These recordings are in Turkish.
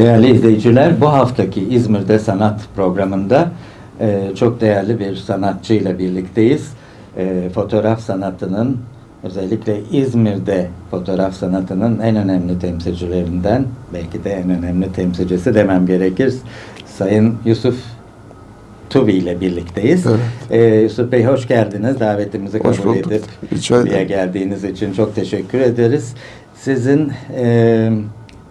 Değerli izleyiciler, bu haftaki İzmir'de Sanat programında e, çok değerli bir sanatçıyla birlikteyiz. E, fotoğraf sanatının, özellikle İzmir'de fotoğraf sanatının en önemli temsilcilerinden, belki de en önemli temsilcisi demem gerekir. Sayın Yusuf Tuvi ile birlikteyiz. Evet. E, Yusuf Bey hoş geldiniz. Davetimizi Hoş kabul bulduk. edip buraya geldiğiniz için çok teşekkür ederiz. Sizin e,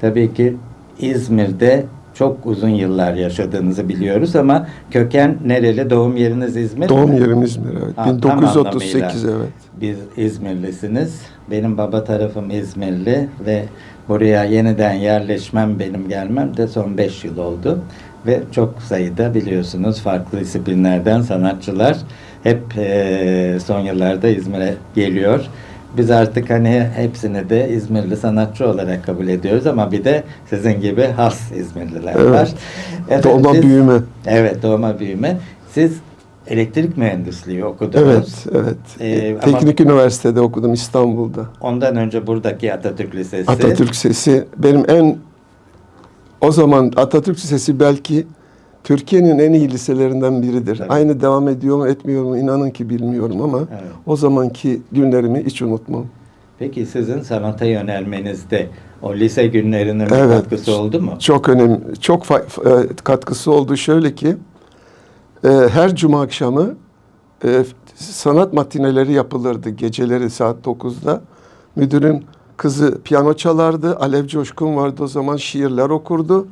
tabii ki İzmir'de çok uzun yıllar yaşadığınızı biliyoruz ama köken nereli? Doğum yeriniz İzmir Doğum mi? yerim İzmir evet. Ha, tam 1938 anlamıyla. evet. Biz İzmirlisiniz. Benim baba tarafım İzmirli ve buraya yeniden yerleşmem, benim gelmem de son 5 yıl oldu. Ve çok sayıda biliyorsunuz farklı disiplinlerden sanatçılar hep eee, son yıllarda İzmir'e geliyor. Biz artık hani hepsini de İzmirli sanatçı olarak kabul ediyoruz ama bir de sizin gibi has İzmirliler Evet. var. Doğma siz- büyüme. Evet doğma büyüme. Siz elektrik mühendisliği okudunuz. Evet, evet. Ee, ama- Teknik Üniversitede okudum İstanbul'da. Ondan önce buradaki Atatürk Lisesi. Atatürk Sesi benim en o zaman Atatürk Lisesi belki Türkiye'nin en iyi liselerinden biridir. Tabii. Aynı devam ediyor mu etmiyor mu inanın ki bilmiyorum ama Evet. o zamanki günlerimi hiç unutmam. Peki sizin sanata yönelmenizde o lise günlerinin Evet. katkısı oldu mu? Çok önemli, çok e, katkısı oldu. Şöyle ki, e, her cuma akşamı e, sanat matineleri yapılırdı geceleri saat 9'da. Müdürün kızı piyano çalardı. Alev Coşkun vardı o zaman şiirler okurdu.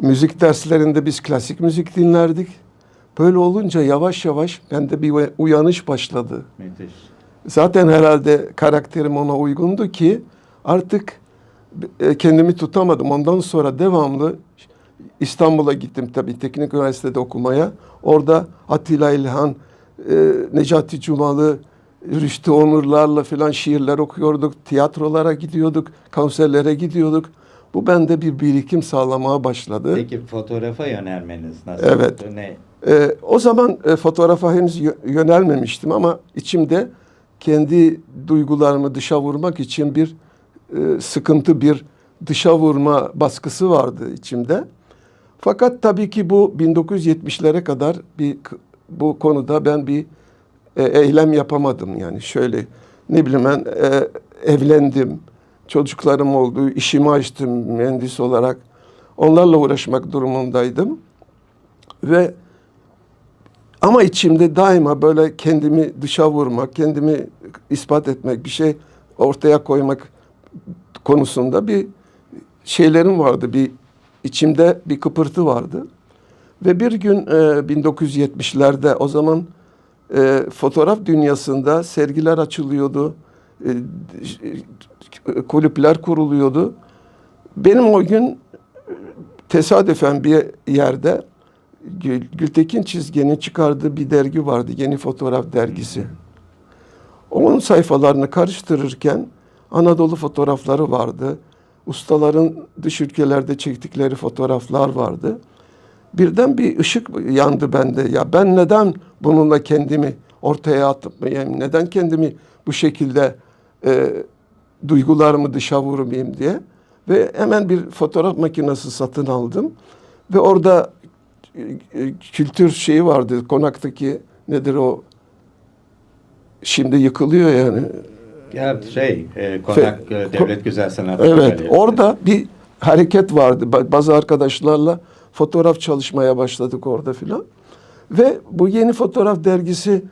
Müzik derslerinde biz klasik müzik dinlerdik. Böyle olunca yavaş yavaş bende bir uya- uyanış başladı. Müthiş. Zaten herhalde karakterim ona uygundu ki artık e, kendimi tutamadım. Ondan sonra devamlı İstanbul'a gittim tabii Teknik Üniversitede okumaya. Orada Atilla İlhan, e, Necati Cumalı, Rüştü Onurlarla filan şiirler okuyorduk. Tiyatrolara gidiyorduk, konserlere gidiyorduk. Bu bende bir birikim sağlamaya başladı. Peki fotoğrafa yönelmeniz nasıl Evet. oldu? Ne? Ee, o zaman e, fotoğrafa henüz yö- yönelmemiştim ama içimde kendi duygularımı dışa vurmak için bir e, sıkıntı, bir dışa vurma baskısı vardı içimde. Fakat tabii ki bu 1970'lere kadar bir bu konuda ben bir e, eylem yapamadım yani şöyle ne bileyim ben e, evlendim, çocuklarım oldu, işimi açtım mühendis olarak. Onlarla uğraşmak durumundaydım. Ve ama içimde daima böyle kendimi dışa vurmak, kendimi ispat etmek, bir şey ortaya koymak konusunda bir şeylerim vardı. Bir içimde bir kıpırtı vardı. Ve bir gün e, 1970'lerde o zaman e, fotoğraf dünyasında sergiler açılıyordu. E, kulüpler kuruluyordu. Benim o gün tesadüfen bir yerde Gül, Gültekin Çizgen'in çıkardığı bir dergi vardı. Yeni Fotoğraf Dergisi. Onun sayfalarını karıştırırken Anadolu fotoğrafları vardı. Ustaların dış ülkelerde çektikleri fotoğraflar vardı. Birden bir ışık yandı bende. Ya ben neden bununla kendimi ortaya atmayayım? Neden kendimi bu şekilde e, duygularımı dışa vurmayayım diye. Ve hemen bir fotoğraf makinesi satın aldım. Ve orada e, e, kültür şeyi vardı. Konaktaki nedir o? Şimdi yıkılıyor yani. Ya şey, e, konak Fe- e, devlet güzel sanat Evet, orada bir hareket vardı. Ba- Bazı arkadaşlarla fotoğraf çalışmaya başladık orada filan. Ve bu yeni fotoğraf dergisi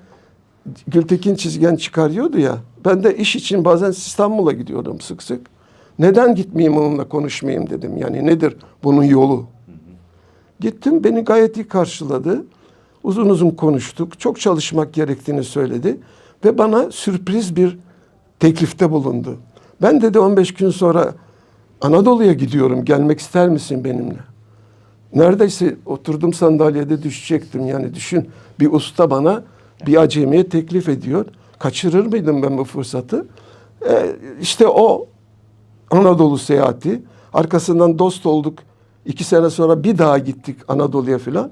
Gültekin Çizgen çıkarıyordu ya. Ben de iş için bazen İstanbul'a gidiyordum sık sık. Neden gitmeyeyim onunla konuşmayayım dedim. Yani nedir bunun yolu? Gittim beni gayet iyi karşıladı. Uzun uzun konuştuk. Çok çalışmak gerektiğini söyledi. Ve bana sürpriz bir teklifte bulundu. Ben dedi 15 gün sonra Anadolu'ya gidiyorum. Gelmek ister misin benimle? Neredeyse oturdum sandalyede düşecektim. Yani düşün bir usta bana bir acemiye teklif ediyor. Kaçırır mıydım ben bu fırsatı? Ee, işte o Anadolu seyahati. Arkasından dost olduk. İki sene sonra bir daha gittik Anadolu'ya filan.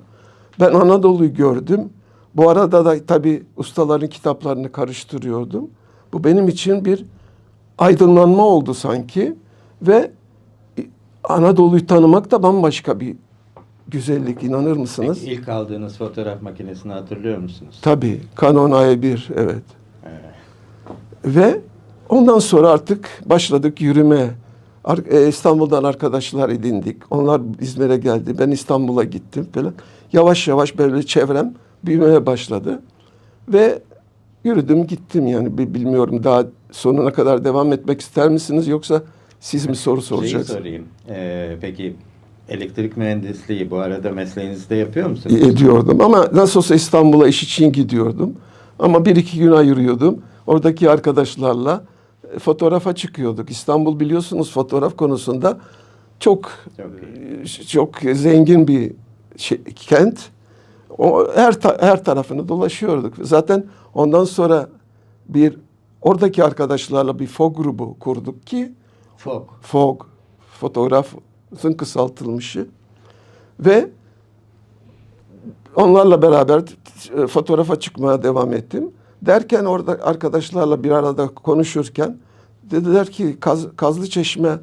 Ben Anadolu'yu gördüm. Bu arada da tabii ustaların kitaplarını karıştırıyordum. Bu benim için bir aydınlanma oldu sanki ve Anadolu'yu tanımak da bambaşka bir güzellik inanır mısınız? Peki ilk aldığınız fotoğraf makinesini hatırlıyor musunuz? Tabii Canon i1 evet. Ve ondan sonra artık başladık yürüme. E, İstanbul'dan arkadaşlar edindik. Onlar İzmir'e geldi. Ben İstanbul'a gittim falan. Yavaş yavaş böyle çevrem büyümeye başladı. Ve yürüdüm gittim yani Bi- bilmiyorum daha sonuna kadar devam etmek ister misiniz yoksa siz mi soru Şeyi soracaksınız? sorayım. Ee, peki elektrik mühendisliği bu arada mesleğinizde yapıyor musunuz? ediyordum. Ama nasıl olsa İstanbul'a iş için gidiyordum. Ama bir iki gün ayırıyordum. Oradaki arkadaşlarla e, fotoğrafa çıkıyorduk. İstanbul biliyorsunuz fotoğraf konusunda çok Çok iyi. çok zengin bir şey, kent. O her ta- her tarafını dolaşıyorduk. Zaten ondan sonra bir oradaki arkadaşlarla bir FOG grubu kurduk ki Fok. FOG fotoğrafın kısaltılmışı ve onlarla beraber t- fotoğrafa çıkmaya devam ettim. Derken orada arkadaşlarla bir arada konuşurken dediler ki Kaz, Kazlı Çeşme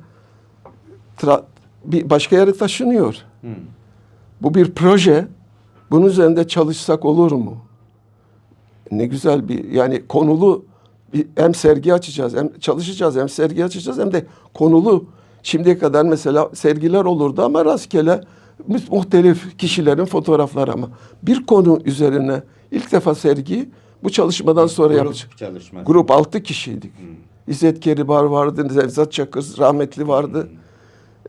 tra- bir başka yere taşınıyor. Hı. Bu bir proje. Bunun üzerinde çalışsak olur mu? Ne güzel bir yani konulu bir, hem sergi açacağız hem çalışacağız hem sergi açacağız hem de konulu şimdiye kadar mesela sergiler olurdu ama rastgele mu- muhtelif kişilerin fotoğrafları ama bir konu üzerine ilk defa sergi bu çalışmadan sonra Grup yapacağız. çalışması. Grup altı kişiydik. İzzet Keribar vardı, Nevzat Çakır rahmetli vardı.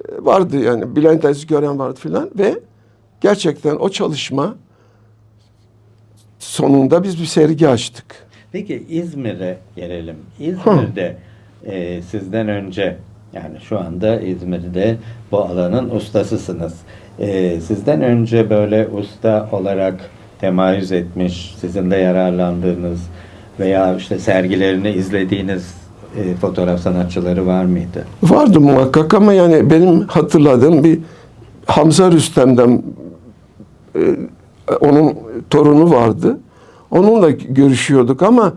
E, Vardı yani Bülent Aziz Gören vardı filan ve gerçekten o çalışma sonunda biz bir sergi açtık. Peki İzmir'e gelelim. İzmir'de e, sizden önce yani şu anda İzmir'de bu alanın ustasısınız. E, sizden önce böyle usta olarak temayüz etmiş, sizin de yararlandığınız veya işte sergilerini izlediğiniz e, fotoğraf sanatçıları var mıydı? Vardı muhakkak ama yani benim hatırladığım bir Hamza Rüstem'den e, onun torunu vardı. Onunla görüşüyorduk ama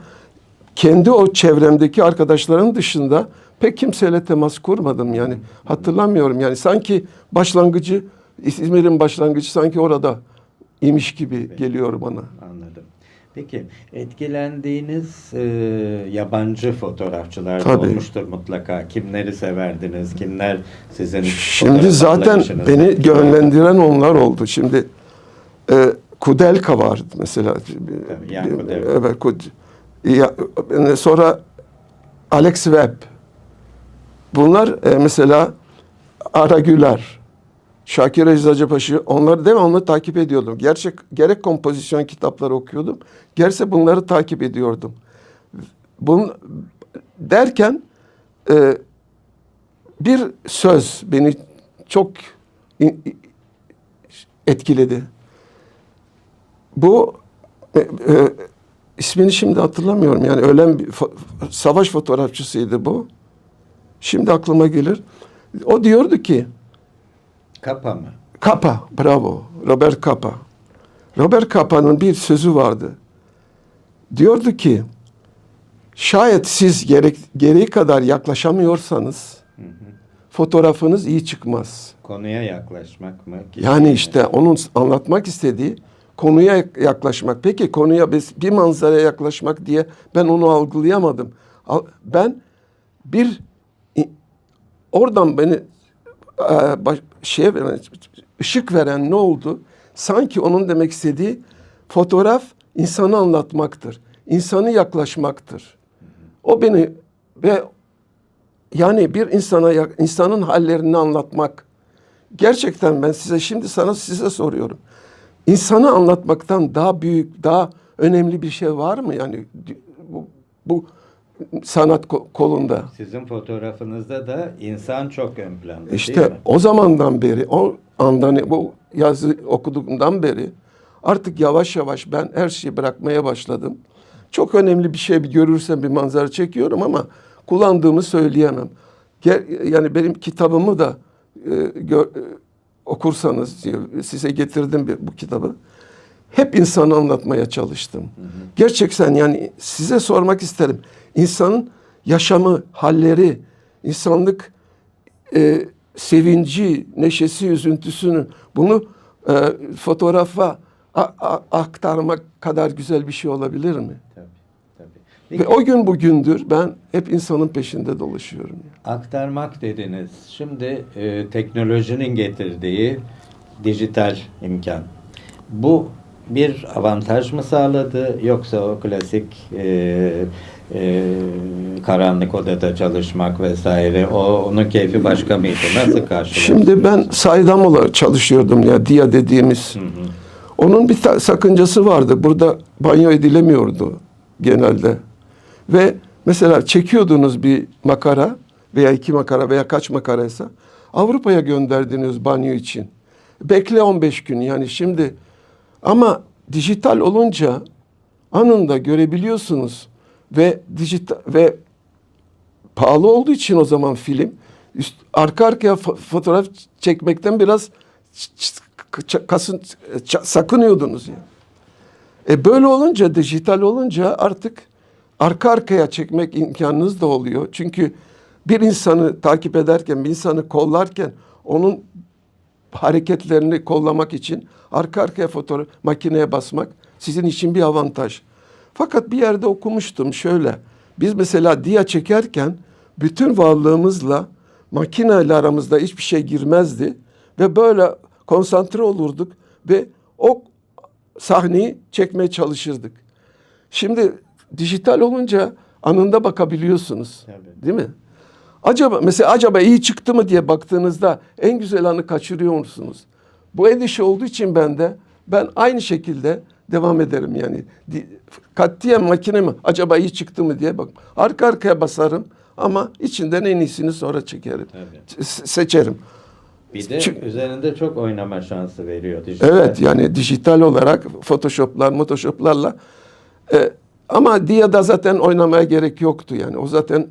kendi o çevremdeki arkadaşların dışında pek kimseyle temas kurmadım yani hatırlamıyorum yani sanki başlangıcı İzmir'in başlangıcı sanki orada imiş gibi geliyor bana. Anladım. Peki etkilendiğiniz e, yabancı fotoğrafçılar Tabii. olmuştur mutlaka. Kimleri severdiniz? Kimler sizin Şimdi zaten beni yönlendiren onlar oldu. Şimdi e, Kudelka vardı mesela. Tabii, Kudelka. Evet. Kud, ya, e, sonra Alex Webb. Bunlar e, mesela Ara Güler, Şakir Eczacıbaşı onları devamlı takip ediyordum. Gerçek gerek kompozisyon kitapları okuyordum. Gerse bunları takip ediyordum. Bun derken e, bir söz beni çok etkiledi. Bu e, e, ismini şimdi hatırlamıyorum. Yani ölen bir savaş fotoğrafçısıydı bu. Şimdi aklıma gelir. O diyordu ki Kapa mı? Kapa, bravo. Robert Kapa. Robert Kapa'nın bir sözü vardı. Diyordu ki, şayet siz gerek, gereği kadar yaklaşamıyorsanız, fotoğrafınız iyi çıkmaz. Konuya yaklaşmak mı? Yani işte onun anlatmak istediği konuya yaklaşmak. Peki konuya biz bir manzaraya yaklaşmak diye ben onu algılayamadım. Al- Ben bir oradan beni şeye veren, ışık veren ne oldu? Sanki onun demek istediği fotoğraf insanı anlatmaktır. insanı yaklaşmaktır. O beni ve yani bir insana insanın hallerini anlatmak gerçekten ben size şimdi sana size soruyorum. İnsanı anlatmaktan daha büyük, daha önemli bir şey var mı yani bu, bu sanat ko- kolunda? Sizin fotoğrafınızda da insan çok ön planda İşte o zamandan beri, o andan bu yazı okuduğumdan beri artık yavaş yavaş ben her şeyi bırakmaya başladım. Çok önemli bir şey bir görürsem bir manzara çekiyorum ama kullandığımı söyleyemem. Yani benim kitabımı da e, gö- e, okursanız size getirdim bir, bu kitabı. Hep insanı anlatmaya çalıştım. Gerçekten yani size sormak isterim. İnsanın yaşamı, halleri, insanlık e, sevinci, neşesi, üzüntüsünü bunu e, fotoğrafa a- a- aktarmak kadar güzel bir şey olabilir mi? Tabii, tabii. Ve o gün bugündür ben hep insanın peşinde dolaşıyorum. yani. aktarmak dediniz. Şimdi e, teknolojinin getirdiği dijital imkan. Bu bir avantaj mı sağladı yoksa o klasik e, e, karanlık odada çalışmak vesaire o onun keyfi başka mıydı? Nasıl karşılaştınız? Şimdi ben saydam olarak çalışıyordum ya DIA dediğimiz. Hı hı. Onun bir sakıncası vardı. Burada banyo edilemiyordu genelde. Ve mesela çekiyordunuz bir makara veya iki makara veya kaç makaraysa Avrupa'ya gönderdiniz banyo için. Bekle 15 gün yani şimdi ama dijital olunca anında görebiliyorsunuz ve dijital ve pahalı olduğu için o zaman film üst, arka arkaya fo- fotoğraf çekmekten biraz kasın sakınıyordunuz yani. E böyle olunca dijital olunca artık arka arkaya çekmek imkanınız da oluyor. Çünkü bir insanı takip ederken, bir insanı kollarken onun hareketlerini kollamak için arka arkaya fotoğraf makineye basmak sizin için bir avantaj. Fakat bir yerde okumuştum şöyle. Biz mesela dia çekerken bütün varlığımızla makineyle aramızda hiçbir şey girmezdi ve böyle konsantre olurduk ve o sahneyi çekmeye çalışırdık. Şimdi dijital olunca anında bakabiliyorsunuz. Değil mi? Acaba mesela acaba iyi çıktı mı diye baktığınızda en güzel anı kaçırıyor musunuz? Bu endişe olduğu için ben de ben aynı şekilde devam ederim yani. Katiyen makine mi acaba iyi çıktı mı diye bak. Arka arkaya basarım ama içinden en iyisini sonra çekerim. Tabii. Se- seçerim. Bir de Çünkü- üzerinde çok oynama şansı veriyor dijital. Evet yani dijital olarak Photoshop'lar, Photoshop'larla e, ama Dia'da zaten oynamaya gerek yoktu yani. O zaten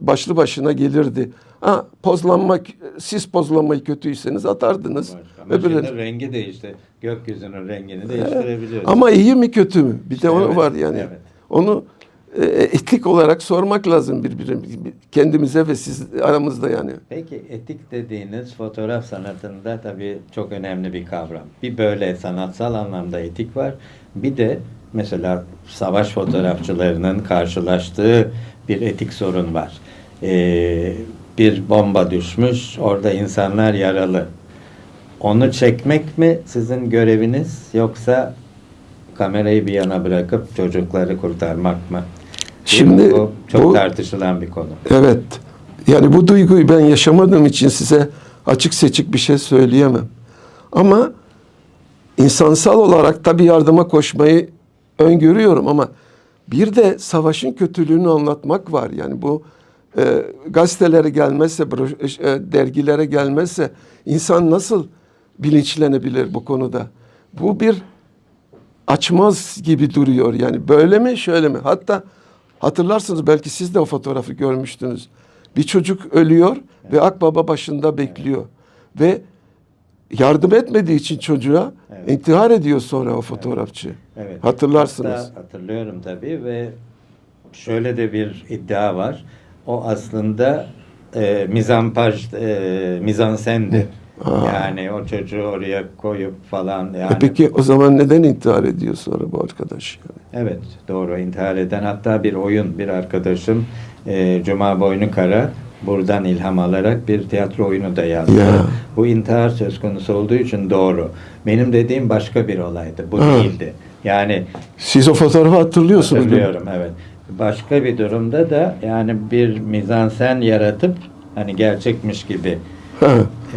başlı başına gelirdi. Ha, pozlanmak, siz pozlanmayı kötüyseniz atardınız. Ama Öbürleri- şimdi rengi de işte gökyüzünün rengini değiştirebiliyoruz. Ama iyi mi kötü mü? Bir de o evet, var yani. evet. Onu e, etik olarak sormak lazım birbirimize, kendimize ve siz aramızda yani. Peki etik dediğiniz fotoğraf sanatında tabii çok önemli bir kavram. Bir böyle sanatsal anlamda etik var. Bir de mesela savaş fotoğrafçılarının karşılaştığı bir etik sorun var. Ee, bir bomba düşmüş, orada insanlar yaralı. Onu çekmek mi sizin göreviniz yoksa kamerayı bir yana bırakıp çocukları kurtarmak mı? Şimdi bu çok bu- tartışılan bir konu. Evet. Yani bu duyguyu ben yaşamadığım için size açık seçik bir şey söyleyemem. Ama insansal olarak tabii yardıma koşmayı öngörüyorum ama bir de savaşın kötülüğünü anlatmak var. Yani bu e, gazetelere gelmezse, broş- e, dergilere gelmezse insan nasıl bilinçlenebilir bu konuda? Bu bir açmaz gibi duruyor. Yani böyle mi şöyle mi? Hatta hatırlarsınız belki siz de o fotoğrafı görmüştünüz. Bir çocuk ölüyor ve akbaba başında bekliyor. Ve yardım etmediği için çocuğa Evet. intihar ediyor sonra o fotoğrafçı. Evet. Hatırlarsınız. Hatta hatırlıyorum tabii ve şöyle de bir iddia var. O aslında e, mizampaj, e, mizansendi. Aa. Yani o çocuğu oraya koyup falan yani. E peki o zaman neden intihar ediyor sonra bu arkadaş? Yani? Evet doğru intihar eden hatta bir oyun bir arkadaşım e, Cuma Boynu Kara buradan ilham alarak bir tiyatro oyunu da yazdı. Ya. Bu intihar söz konusu olduğu için doğru. Benim dediğim başka bir olaydı. Bu Ha. değildi. Yani Siz o fotoğrafı hatırlıyorsunuz? Hatırlıyorum evet. Başka bir durumda da yani bir mizansen yaratıp hani gerçekmiş gibi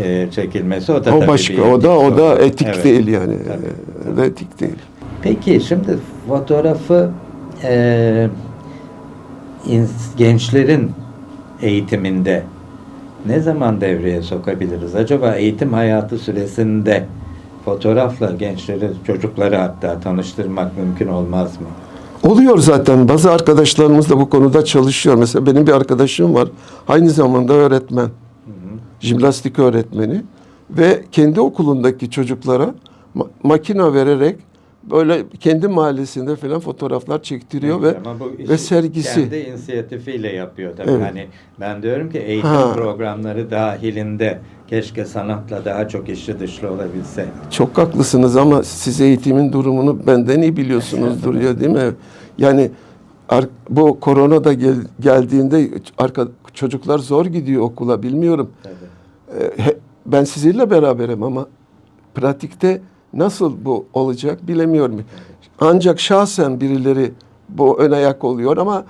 e, çekilmesi o da O tabii başka, o da o da etik Evet. değil yani. Tabii. Da etik değil. Peki şimdi fotoğrafı e, gençlerin eğitiminde ne zaman devreye sokabiliriz? Acaba eğitim hayatı süresinde fotoğrafla gençleri, çocukları hatta tanıştırmak mümkün olmaz mı? Oluyor zaten. Bazı arkadaşlarımız da bu konuda çalışıyor. Mesela benim bir arkadaşım var. Aynı zamanda öğretmen. Jimnastik öğretmeni. Ve kendi okulundaki çocuklara ma- makine vererek böyle kendi mahallesinde falan fotoğraflar çektiriyor ve Ama bu ve sergisi. kendi inisiyatifiyle yapıyor tabii. Evet. Hani ben diyorum ki eğitim Ha. programları dahilinde keşke sanatla daha çok işi dışlı olabilse. Çok haklısınız ama siz eğitimin durumunu benden iyi biliyorsunuzdur ya değil mi? Yani bu korona da gel- geldiğinde arka, çocuklar zor gidiyor okula bilmiyorum. Tabii. Ee, ben sizinle beraberim ama pratikte nasıl bu olacak bilemiyorum. Ancak şahsen birileri bu ön ayak oluyor ama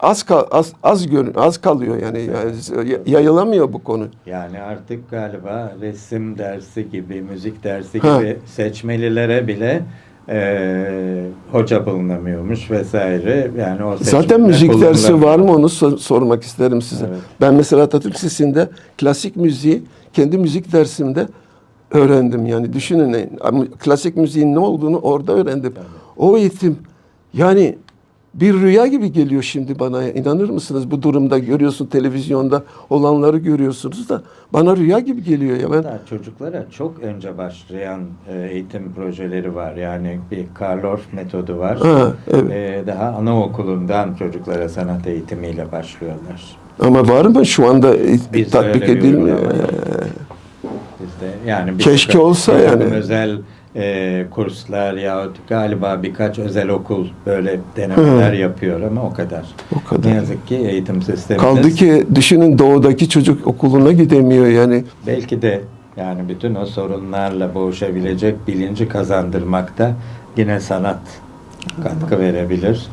az kal, az az görün az kalıyor yani, yani yayılamıyor bu konu. Yani artık galiba resim dersi gibi, müzik dersi Ha. gibi seçmelilere bile eee, hoca bulunamıyormuş vesaire. Yani o Zaten müzik dersi var mı onu sor- sormak isterim size. Evet. Ben mesela Atatürk Lisesi'nde klasik müziği kendi müzik dersimde öğrendim. Yani düşünün klasik müziğin ne olduğunu orada öğrendim. O eğitim yani bir rüya gibi geliyor şimdi bana. İnanır mısınız bu durumda görüyorsun televizyonda olanları görüyorsunuz da bana rüya gibi geliyor ya ben. Çocuklara çok önce başlayan e, eğitim projeleri var. Yani bir Karl Orff metodu var. Ha, evet. E, daha anaokulundan çocuklara sanat eğitimiyle başlıyorlar. Ama var mı şu anda Biz tatbik edilmiyor? Bizde yani bir Keşke takım- olsa bir yani. özel e, kurslar yahut galiba birkaç özel okul böyle denemeler yapıyor ama o kadar. O kadar. Ne yazık ki eğitim sistemimiz Kaldı ki düşünün doğudaki çocuk okuluna gidemiyor yani. belki de yani bütün o sorunlarla boğuşabilecek bilinci kazandırmakta yine sanat katkı verebilir.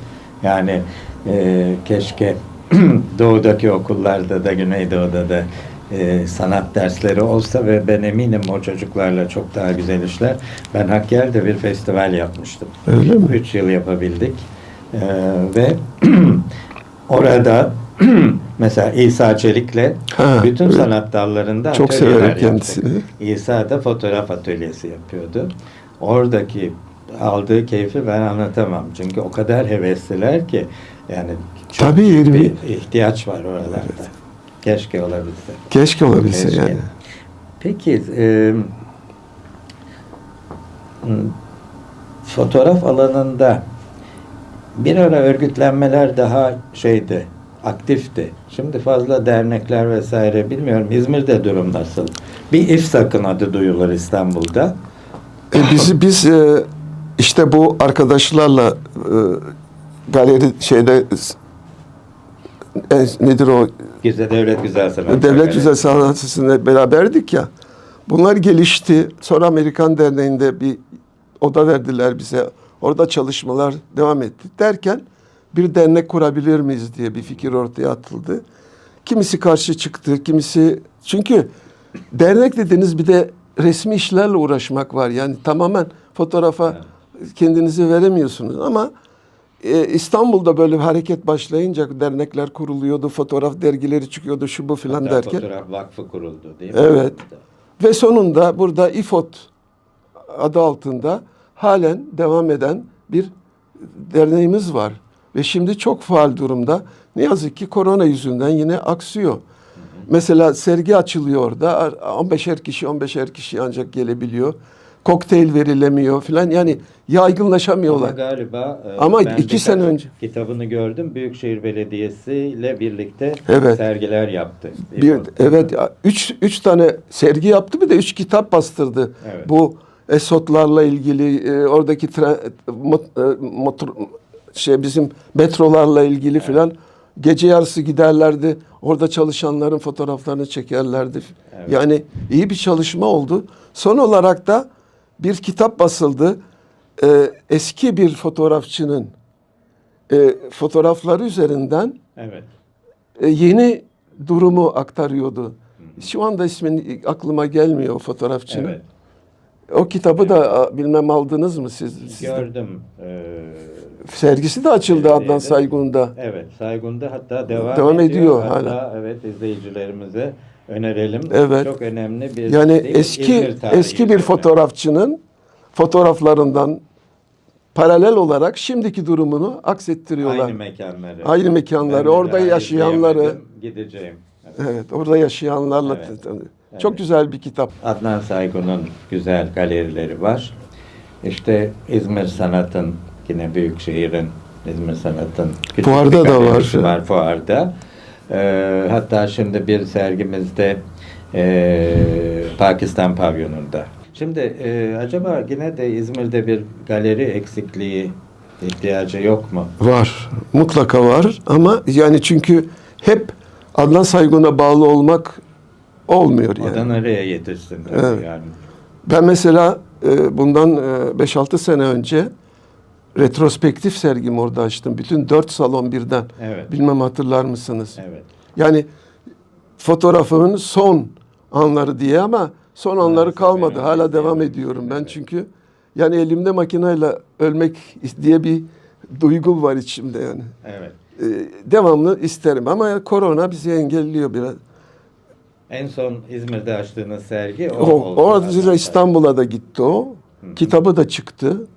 Yani e, keşke doğudaki okullarda da Güneydoğu'da da e, sanat dersleri olsa ve ben eminim o çocuklarla çok daha güzel işler. Ben Hakkari'de bir festival yapmıştım. Öyle mi? Üç yıl yapabildik. E, ve orada mesela İsa Çelik'le Ha, bütün evet. sanat dallarında Çok severim yaptık. kendisini. İsa da fotoğraf atölyesi yapıyordu. Oradaki aldığı keyfi ben anlatamam. Çünkü o kadar hevesliler ki yani çok Tabii, bir- ihtiyaç var oralarda. Keşke olabilse. Keşke olabilse Keşke. yani. Peki e, fotoğraf alanında bir ara örgütlenmeler daha şeydi, aktifti. Şimdi fazla dernekler vesaire bilmiyorum. İzmir'de durum nasıl? Bir İFSAK'ın adı duyulur İstanbul'da. E, biz biz e, işte bu arkadaşlarla e, galeri şeyde e, nedir o Güzel Devlet Güzel Sanatlar Devlet. Güzel Sanat beraberdik ya. Bunlar gelişti. Sonra Amerikan Derneği'nde bir oda verdiler bize. Orada çalışmalar devam etti. Derken bir dernek kurabilir miyiz diye bir fikir ortaya atıldı. Kimisi karşı çıktı, kimisi... Çünkü dernek dediğiniz bir de resmi işlerle uğraşmak var. Yani tamamen fotoğrafa kendinizi veremiyorsunuz ama e, İstanbul'da böyle bir hareket başlayınca dernekler kuruluyordu, fotoğraf dergileri çıkıyordu, şu bu filan derken. Fotoğraf Vakfı kuruldu değil mi? Evet. Ve sonunda burada İFOT adı altında halen devam eden bir derneğimiz var. Ve şimdi çok faal durumda. Ne yazık ki korona yüzünden yine aksıyor. Mesela sergi açılıyor orada. 15'er kişi 15'er kişi ancak gelebiliyor. Kokteyl verilemiyor filan. Yani yaygınlaşamıyorlar. Ama galiba e, Ama ben iki sene önce- kitabını gördüm. Büyükşehir Belediyesi ile birlikte Evet. sergiler yaptı. Bir, evet üç, üç tane sergi yaptı bir de üç kitap bastırdı. Evet. Bu Esotlarla ilgili e, oradaki tren, mot- e, motor şey bizim metrolarla ilgili filan gece yarısı giderlerdi. Orada çalışanların fotoğraflarını çekerlerdi. Evet. Yani iyi bir çalışma oldu. Son olarak da bir kitap basıldı. E, eski bir fotoğrafçının e, fotoğrafları üzerinden Evet. e, yeni durumu aktarıyordu. Şu anda ismin aklıma gelmiyor o fotoğrafçının. Evet. O kitabı da a, bilmem aldınız mı siz? Gördüm. Ee, Sergisi de açıldı. Adnan Saygun'da. evet. Saygun'da hatta devam, Devam ediyor Hatta hala. evet izleyicilerimize önerelim. Evet. Çok önemli bir Yani eski eski bir fotoğrafçının fotoğraflarından paralel olarak şimdiki durumunu aksettiriyorlar. Aynı mekanları. Aynı mekanları, Ben orada yaşayanları. Gideceğim. Evet. Evet, orada yaşayanlarla Evet. çok Evet. güzel bir kitap. Adnan Saygun'un güzel galerileri var. İşte İzmir Sanat'ın yine büyük şehrin İzmir Sanat'ın Fuarda da var. var fuarda. Ee, hatta şimdi bir sergimizde e, Pakistan pavyonunda. Şimdi e, acaba yine de İzmir'de bir galeri eksikliği ihtiyacı yok mu? Var. Mutlaka var ama yani çünkü hep Adnan Saygun'a bağlı olmak olmuyor yani. nereye yetişsin tabii Evet. yani. Ben mesela e, bundan e, 5-6 sene önce retrospektif sergimi orada açtım. Bütün dört salon birden. Evet. Bilmem hatırlar mısınız? Evet. Yani fotoğrafımın son anları diye ama son anları Maalesef kalmadı. Hala de devam ediyorum ben Evet. çünkü yani elimde makineyle ölmek diye bir duygu var içimde yani. Evet. Ee, devamlı isterim ama korona bizi engelliyor biraz. En son İzmir'de açtığınız sergi o, O, oldu o. İstanbul'a da gitti o. Kitabı da çıktı.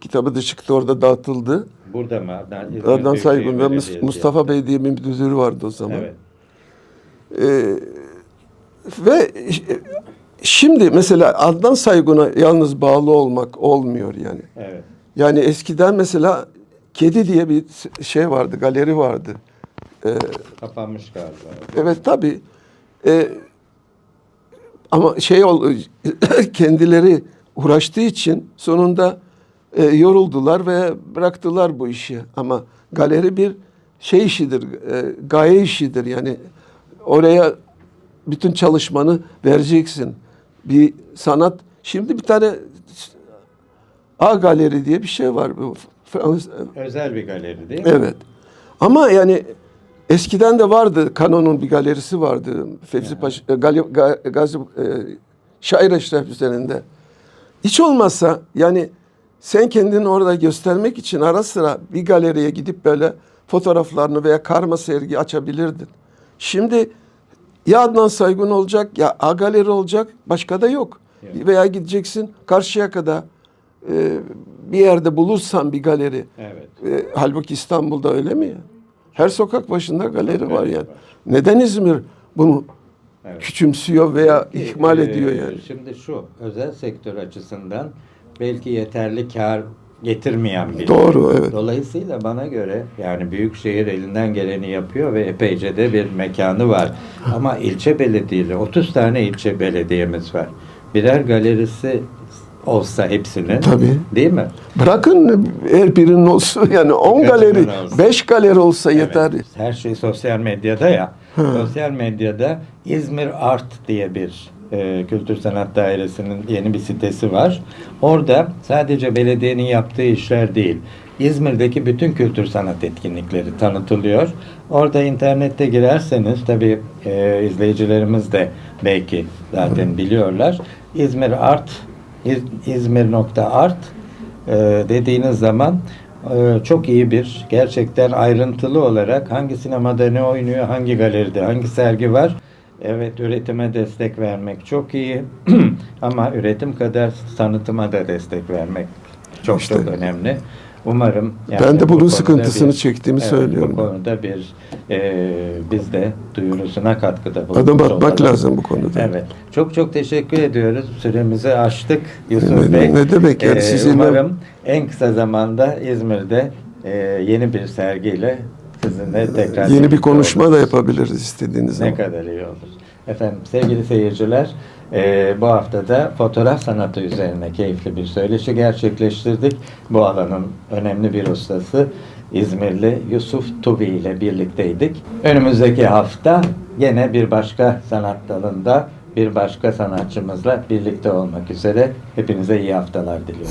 Kitabı da çıktı orada dağıtıldı. Burada mı? Adnan, Adnan Saygun ve Mus-. Mustafa Bey diye bir müdürü vardı o zaman. Evet. Ee, ve ş- şimdi mesela Adnan Saygun'a yalnız bağlı olmak olmuyor yani. Evet. Yani eskiden mesela Kedi diye bir şey vardı, galeri vardı. Ee, Kapanmış galiba. evet tabii. Ee, ama şey ol, kendileri uğraştığı için sonunda e, yoruldular ve bıraktılar bu işi. Ama galeri bir şey işidir, e, gaye işidir. Yani oraya bütün çalışmanı vereceksin. Bir sanat. Şimdi bir tane A galeri diye bir şey var. Fransız, Özel bir galeri değil mi? Evet. Ama yani eskiden de vardı. Kanon'un bir galerisi vardı. Fevzi Paşa, e, Gali, Ga- Gazi, e, Şair Eşref üzerinde. Hiç olmazsa yani sen kendini orada göstermek için ara sıra bir galeriye gidip böyle fotoğraflarını veya karma sergi açabilirdin. Şimdi ya Adnan Saygun olacak ya A galeri olacak başka da yok. Evet. Veya gideceksin karşıya kadar bir yerde bulursan bir galeri. Evet. E, halbuki İstanbul'da öyle mi ya? Her sokak başında galeri var galeri yani. var. Neden İzmir bunu Evet. küçümsüyor veya ihmal Ee, ediyor yani? Şimdi şu özel sektör açısından belki yeterli kar getirmeyen bir. Doğru evet. Dolayısıyla bana göre yani büyük şehir elinden geleni yapıyor ve epeyce de bir mekanı var. Ama ilçe belediyeleri 30 tane ilçe belediyemiz var. Birer galerisi olsa hepsinin Tabii. değil mi? Bırakın her birinin olsun yani 10 Birkaçının galeri, olsun. 5 galeri olsa Evet, yeter. her şey sosyal medyada ya. Sosyal medyada İzmir Art diye bir e, Kültür Sanat Dairesi'nin yeni bir sitesi var. Orada sadece belediyenin yaptığı işler değil, İzmir'deki bütün kültür sanat etkinlikleri tanıtılıyor. Orada internette girerseniz tabii e, izleyicilerimiz de belki zaten biliyorlar. İzmir Art, İz- İzmir.art e, dediğiniz zaman e, çok iyi bir gerçekten ayrıntılı olarak hangi sinemada ne oynuyor, hangi galeride, hangi sergi var. Evet üretime destek vermek çok iyi ama üretim kadar tanıtıma da destek vermek çok İşte. çok önemli. Umarım Ben de bu bunun konuda sıkıntısını bir- çektiğimi evet, söylüyorum. Bu konuda bir e, biz de duyurusuna katkıda bulunmuş Adım atmak olalım. lazım bu konuda. Evet. Çok çok teşekkür ediyoruz. Süremizi aştık Yusuf Ne- Bey. ne demek yani, Ee, sizinle- Umarım en kısa zamanda İzmir'de e, yeni bir sergiyle sizinle tekrar Yeni bir konuşma da oluruz. yapabiliriz istediğiniz Ne zaman. kadar iyi olur. Efendim sevgili seyirciler e, bu hafta da fotoğraf sanatı üzerine keyifli bir söyleşi gerçekleştirdik. Bu alanın önemli bir ustası İzmirli Yusuf Tubi ile birlikteydik. Önümüzdeki hafta yine bir başka sanat dalında bir başka sanatçımızla birlikte olmak üzere hepinize iyi haftalar diliyorum.